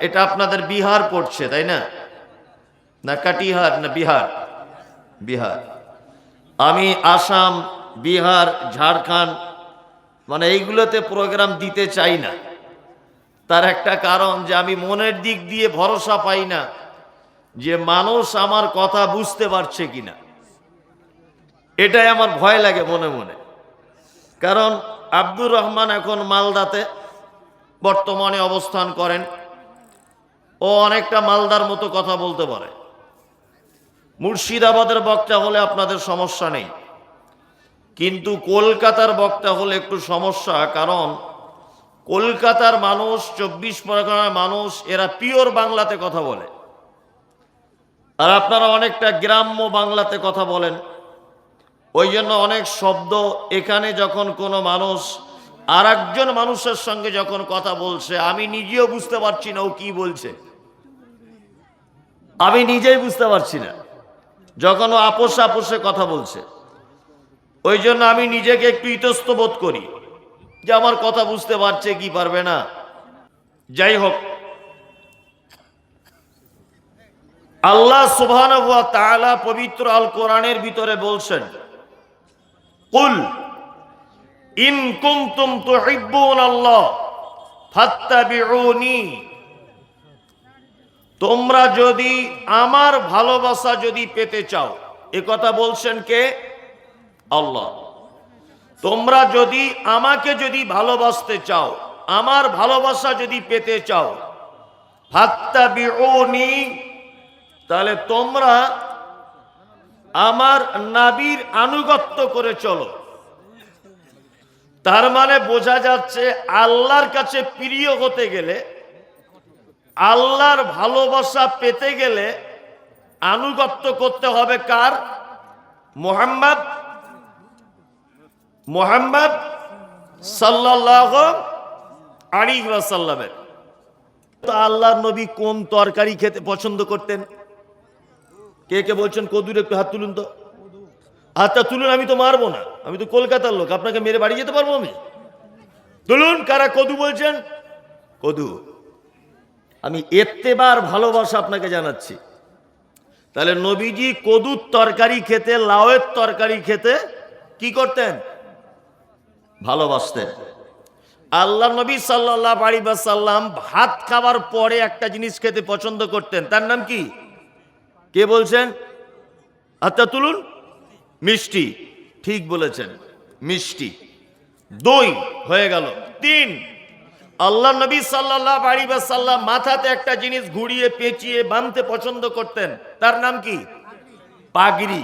এটা আপনাদের বিহার পড়ছে, তাই না? না কাটিহার, না বিহার? বিহার। আমি আসাম, বিহার, ঝাড়খণ্ড মানে এইগুলোতে প্রোগ্রাম দিতে চাই না। তার একটা কারণ যে আমি মনের দিক দিয়ে ভরসা পাই না যে মানুষ আমার কথা বুঝতে পারছে কিনা। এটাই আমার ভয় লাগে মনে মনে। কারণ আব্দুর রহমান এখন মালদাতে বর্তমানে অবস্থান করেন। ও অনেকটা মালদার মতো কথা বলতে পারে। মুর্শিদাবাদের বক্তা হলে আপনাদের সমস্যা নেই। কিন্তু কলকাতার বক্তা হলে একটু সমস্যা, কারণ কলকাতার মানুষ, চব্বিশ পরগনার মানুষ, এরা পিওর বাংলাতে কথা বলে। আর আপনারা অনেকটা গ্রাম্য বাংলাতে কথা বলেন। ওই জন্য অনেক শব্দ, এখানে যখন কোনো মানুষ আর একজন মানুষের সঙ্গে যখন কথা বলছে, আমি নিজেও বুঝতে পারছি না ও কি বলছে। আমি নিজেই বুঝতে পারছি না। যখন ও আপোষ আপোষে কথা বলছে, ওই জন্য আমি নিজেকে একটু ইতস্ত বোধ করি যে আমার কথা বুঝতে পারছে, কি পারবে না। যাই হোক, আল্লাহ সুবহান পবিত্র আল কোরআনের ভিতরে বলছেন, কুল ইন কুনতুম তুহিব্বুন আল্লাহ, ফাত্তাবিউনি। তোমরা যদি আমার ভালোবাসা যদি পেতে চাও, এ কথা বলছেন কে? আল্লাহ। তোমরা যদি আমাকে যদি ভালোবাসতে চাও, আমার ভালোবাসা যদি পেতে চাও, ফাত্তাবিউনি, তাহলে তোমরা আমার নাবির আনুগত্য করে চলো। তার মানে বোঝা যাচ্ছে আল্লাহর কাছে প্রিয় হতে গেলে, আল্লাহর ভালোবাসা পেতে গেলে আনুগত্য করতে হবে কার? মোহাম্মদ। মোহাম্মদ সাল্লাহ আলী সাল্লামের তো আল্লাহ নবী কোন তরকারি খেতে পছন্দ করতেন? কে কে বলছেন? কদুর একটু হাত তুলুন তো। হাতটা তুলুন, আমি তো মারবো না। আমি তো কলকাতার লোক, আপনাকে মেরে বাড়ি যেতে পারব আমি? তুলুন, কারা কদু বলছেন? কদু, আমি এত্তেবার ভালোবাসা আপনাকে জানাচ্ছি। তাহলে নবীজি কদুর তরকারি খেতে, লাউয়ের তরকারি খেতে কি করতেন? ভালোবাসতেন। আল্লাহ নবী সাল্লাহ আলী সাল্লাম ভাত খাবার পরে একটা জিনিস খেতে পছন্দ করতেন। তার নাম কি? কে বলছেন? আচ্ছা তুলুন। মিষ্টি। ঠিক বলেছেন, মিষ্টি। দই হয়ে গেল। তিন, আল্লাহ নবী সাল্লাহ বা সাল্লাহ মাথাতে একটা জিনিস ঘুরিয়ে পেঁচিয়ে বাঁধতে পছন্দ করতেন। তার নাম কি? পাগড়ি।